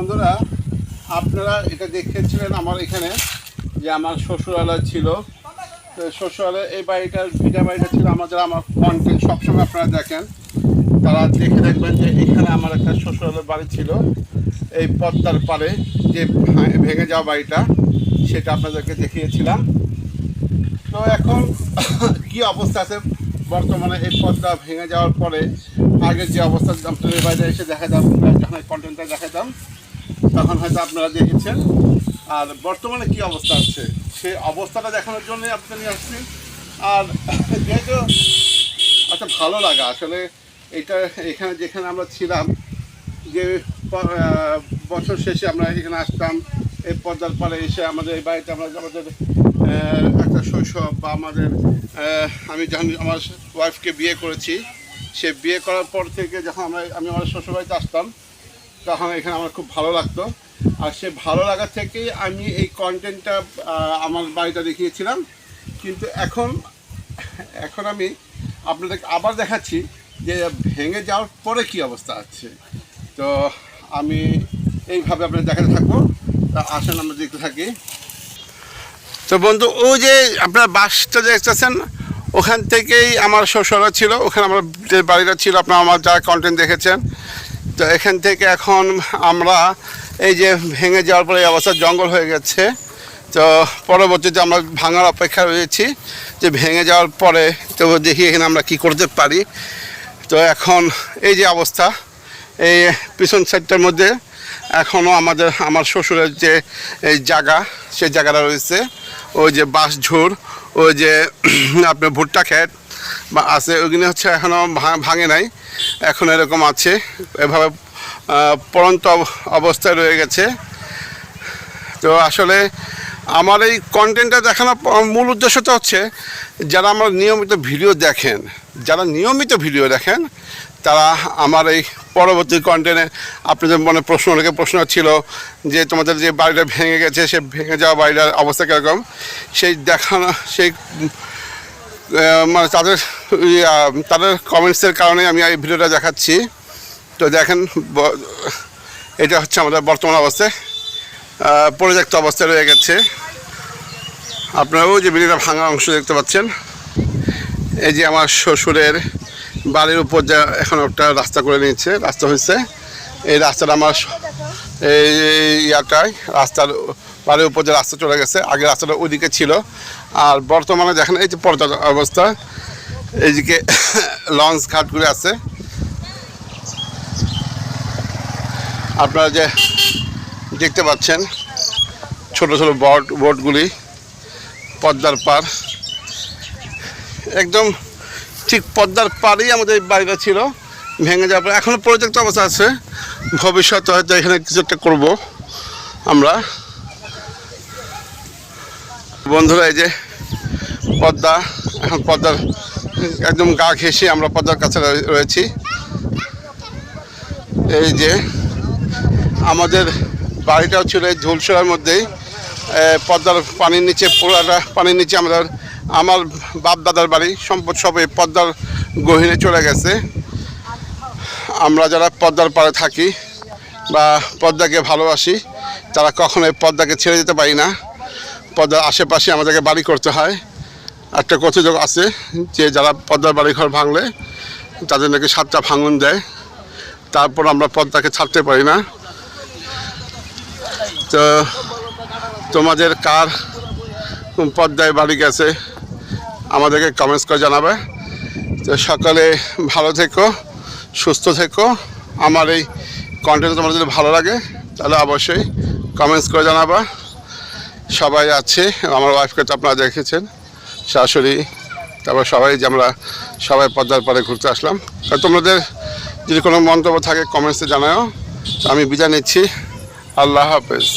বন্ধুরা, আপনারা এটা দেখেছিলেন আমার এখানে যে আমার শ্বশুরালয় ছিল। তো শ্বশুরালয় এই বাড়িটার ভিটা বাড়িটা ছিল আমার যারা আমার কন্টেন্ট সবসময় আপনারা দেখেন। তারা দেখে দেখবেন যে এখানে আমার একটা শ্বশুরালয় বাড়ি ছিল। এই পদ্মার পারে যে ভেঙে যাওয়া বাড়িটা, সেটা আপনাদেরকে দেখিয়েছিলাম। তো এখন কি অবস্থা আছে? বর্তমানে এই পদ্মা ভেঙে যাওয়ার পরে আগের যে অবস্থা, আপনাদের বাইরে এসে দেখাতাম যখন কন্টেন্টটা দেখাতাম তখন হয়তো আপনারা দেখেছেন। আর বর্তমানে কি অবস্থা আছে? সেই অবস্থাটা দেখানোর জন্য আপনাকে নিয়ে আসছি। আর যেহেতু আচ্ছা ভালো লাগা। আসলে এটা এখানে যেখানে আমরা ছিলাম, যে বছর শেষে আমরা এখানে আসতাম এই পদ্মার পরে এসে আমাদের এই বাড়িতে আমরা আমাদের একটা শৈশব বা আমাদের আমি যখন আমার ওয়াইফকে বিয়ে করেছি, সে বিয়ে করার পর থেকে যখন আমরা, আমি আমার শ্বশুরবাড়িতে আসতাম তখন এখানে আমার খুব ভালো লাগতো। আর সে ভালো লাগা থেকেই আমি এই কন্টেন্টটা আমার বাড়িটা দেখিয়েছিলাম। কিন্তু এখন এখন আমি আপনাদেরকে আবার দেখাচ্ছি যে ভেঙে যাওয়ার পরে কি অবস্থা আছে। তো আমি এইভাবে আপনার দেখাতে থাকব। তা আসেন, আমরা দেখতে থাকি। তো বন্ধু, ওই যে আপনার বাসটা দেখতেছেন, ওখান থেকেই আমার শ্বশুরা ছিল। ওখানে আমার যে বাড়িটা ছিল, আপনার আমার যারা কন্টেন্ট দেখেছেন তো এখান থেকে এখন আমরা এই যে ভেঙে যাওয়ার পরে অবস্থা জঙ্গল হয়ে গেছে। তো পরবর্তীতে আমরা ভাঙার অপেক্ষা রয়েছি যে ভেঙে যাওয়ার পরে তো দেখি এখানে আমরা কি করতে পারি। তো এখন এই যে অবস্থা, এই পিছন সাইডটার মধ্যে এখনও আমাদের, আমার শ্বশুরের যে এই জায়গা, সেই জায়গাটা রয়েছে। ওই যে বাঁশ ঝুড় ওই যে আপনার ভুট্টা বা আছে ওইগুলো হচ্ছে এখনও ভাঙে নাই। এখন এরকম আছে। এভাবে অব- অবস্থায় রয়ে গেছে। তো আসলে আমার এই কন্টেন্টটা দেখানোর মূল উদ্দেশ্যটা হচ্ছে, যারা আমার নিয়মিত ভিডিও দেখেন, যারা নিয়মিত ভিডিও দেখেন, তারা আমার এই পরবর্তী কন্টেন্টে আপনাদের মনে প্রশ্ন অনেকে প্রশ্ন ছিল যে তোমাদের যে বাড়িটা ভেঙে গেছে, সে ভেঙে যাওয়া বাড়িটার অবস্থা কীরকম? সেই দেখানো, সেই মানে তাদের তাদের কমেন্টসের কারণে আমি এই ভিডিওটা দেখাচ্ছি। তো দেখেন এটা হচ্ছে আমাদের বর্তমান অবস্থায় পরিত্যক্ত অবস্থায় রয়ে গেছে। আপনারাও যে বিড়িটা ভাঙা অংশ দেখতে পাচ্ছেন। এই যে আমার শ্বশুরের বাড়ির উপর যা এখন একটা রাস্তা করে নিয়েছে, রাস্তা হয়েছে। এই রাস্তাটা আমার এই ইয়াটায় রাস্তার বাড়ির উপর যে রাস্তা চলে গেছে, আগে রাস্তাটা ওইদিকে ছিল। আর বর্তমানে দেখেন, এই যে পর্দা অবস্থা, এইদিকে লঞ্চ ঘাটগুলি আছে। আপনারা যে দেখতে পাচ্ছেন, ছোট ছোট বোট, বোটগুলি পদ্মার পার একদম ঠিক পদ্মার পাড়েই আমাদের বাড়িটা ছিল, ভেঙে যাওয়ার পর এখনও পরিত্যক্ত অবস্থা আছে। ভবিষ্যতে হয়তো এখানে কিছু একটা করব আমরা। বন্ধুরা, এই যে পদ্মা, এখন পদ্মার একদম গা ঘেঁষে আমরা পদ্মার কাছে রয়েছি। এই যে আমাদের বাড়িটাও ছিল এই ঝুলসরার মধ্যেই। পদ্মার পানির নিচে পুরাটা পানির নিচে আমাদের, আমার বাপ দাদার বাড়ি সম্পদ সব এই পদ্মার গহিনে চলে গেছে। আমরা যারা পদ্মার পাড়ে থাকি বা পদ্মাকে ভালোবাসি, তারা কখনো এই পদ্মাকে ছেড়ে যেতে পারি না। পদ্মার আশেপাশে আমাদেরকে বাড়ি করতে হয়। একটা কথিত আছে যে যারা পদ্মার বাড়ি ঘর ভাঙলে তাদের নাকি সাতটা ভাঙন দেয়। তারপর আমরা পদ্মাকে ছাড়তে পারি না। তো তোমাদের কার পদ্মায় বাড়ি গেছে আমাদেরকে কমেন্টস করে জানাবে। তো সকালে ভালো থেকো। সুস্থ থেকো। আমার এই কন্টেন্ট তোমাদের যদি ভালো লাগে, তাহলে অবশ্যই কমেন্টস করে জানাবা। সবাই আছে, আমার ওয়াইফকে তো আপনারা দেখেছেন, শাশুড়ি, তারপর সবাই যে আমরা সবাই পদ্মার পরে ঘুরতে আসলাম। তো তোমাদের যদি কোনো মন্তব্য থাকে কমেন্টসে জানাও আমি বিদায় নিচ্ছি। আল্লাহ হাফেজ।